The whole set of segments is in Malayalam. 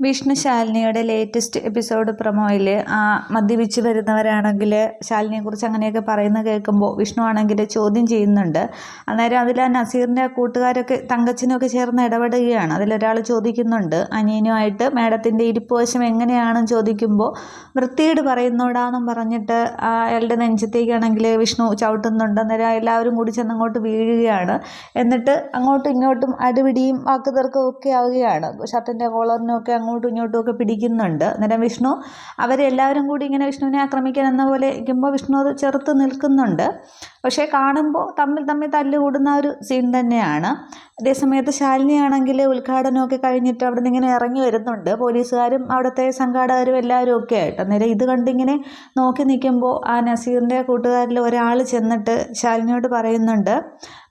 വിഷ്ണു ശാലിനിയുടെ ലേറ്റസ്റ്റ് എപ്പിസോഡ് പ്രൊമോയിൽ മദ്യപിച്ച് വരുന്നവരാണെങ്കിൽ ശാലിനിയെക്കുറിച്ച് അങ്ങനെയൊക്കെ പറയുന്നത് കേൾക്കുമ്പോൾ വിഷ്ണു ആണെങ്കിൽ ചോദ്യം ചെയ്യുന്നുണ്ട്. അന്നേരം അതിൽ ആ നസീറിന്റെ കൂട്ടുകാരൊക്കെ തങ്കച്ചനൊക്കെ ചേർന്ന് ഇടപെടുകയാണ്. അതിലൊരാൾ ചോദിക്കുന്നുണ്ട് അനിയനുമായിട്ട് മേഡത്തിന്റെ ഇരിപ്പ് വശം എങ്ങനെയാണെന്ന് ചോദിക്കുമ്പോൾ വൃത്തിയോട് പറയുന്നോടാന്നും പറഞ്ഞിട്ട് ആ അയാളുടെ നെഞ്ചത്തേക്കാണെങ്കിൽ വിഷ്ണു ചവിട്ടുന്നുണ്ട്. അന്നേരം എല്ലാവരും കൂടി ചെന്ന് അങ്ങോട്ട് വീഴുകയാണ്. എന്നിട്ട് അങ്ങോട്ടും ഇങ്ങോട്ടും അടിപിടിയും വാക്കുതർക്കവും ഒക്കെ ആവുകയാണ്. ഷർട്ടിന്റെ കോളറിനൊക്കെ അങ്ങോട്ടും ഇങ്ങോട്ടും ഒക്കെ പിടിക്കുന്നുണ്ട്. അന്നേരം വിഷ്ണു അവരെല്ലാവരും കൂടി ഇങ്ങനെ വിഷ്ണുവിനെ ആക്രമിക്കാൻ എന്ന പോലെ ഇരിക്കുമ്പോൾ വിഷ്ണു അത് ചെറുത്ത് നിൽക്കുന്നുണ്ട്. പക്ഷേ കാണുമ്പോൾ തമ്മിൽ തമ്മിൽ തല്ലുകൂടുന്ന ഒരു സീൻ തന്നെയാണ്. അതേസമയത്ത് ശാലിനിയാണെങ്കിൽ ഉദ്ഘാടനമൊക്കെ കഴിഞ്ഞിട്ട് അവിടെ നിന്ന് ഇങ്ങനെ ഇറങ്ങി വരുന്നുണ്ട്. പോലീസുകാരും അവിടുത്തെ സംഘാടകരും എല്ലാവരും ഒക്കെ ആയിട്ട്. അന്നേരം ഇത് കണ്ടിങ്ങനെ നോക്കി നിൽക്കുമ്പോൾ ആ നസീറിന്റെ കൂട്ടുകാരിൽ ഒരാൾ ചെന്നിട്ട് ശാലിനിയോട് പറയുന്നുണ്ട്.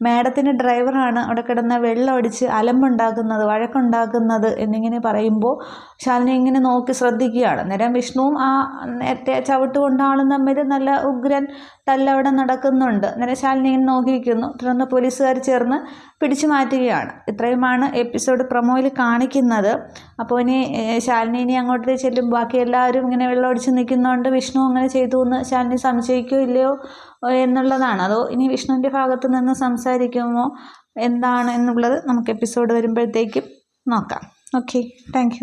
മാഡത്തിന് ഡ്രൈവറാണ് അവിടെ കിടന്ന വെള്ളം അടിച്ച് അലമ്പുണ്ടാക്കുന്നത് വഴക്കുണ്ടാക്കുന്നത് എന്നിങ്ങനെ പറയുമ്പോൾ ശാലിനി ഇങ്ങനെ നോക്കി ശ്രദ്ധിക്കുകയാണ്. നേരം വിഷ്ണുവും ആ നേരത്തെ ചവിട്ട് കൊണ്ട ആളും തമ്മിൽ നല്ല ഉഗ്രൻ തല്ലവിടെ നടക്കുന്നുണ്ട്. അന്നേരം ശാലിനി ഇങ്ങനെ നോക്കിയിരിക്കുന്നു. തുടർന്ന് പോലീസുകാർ ചേർന്ന് പിടിച്ചു മാറ്റുകയാണ്. ഇത്രയുമാണ് എപ്പിസോഡ് പ്രൊമോയിൽ കാണിക്കുന്നത്. അപ്പോൾ ഇനി ശാലിനി ഇനി അങ്ങോട്ട് ചെല്ലും. ബാക്കി എല്ലാവരും ഇങ്ങനെ വെള്ളമടിച്ച് നിൽക്കുന്നതുകൊണ്ട് വിഷ്ണു അങ്ങനെ ചെയ്തു എന്ന് ശാലിനി സംശയിക്കുകയോ ഇല്ലയോ എന്നുള്ളതാണ്. അതോ ഇനി വിഷ്ണുവിന്റെ ഭാഗത്ത് നിന്ന് സംസാരിക്കുമോ? എന്താണ് എന്നുള്ളത് നമുക്ക് എപ്പിസോഡ് വരുമ്പോഴത്തേക്കും നോക്കാം. Okay thank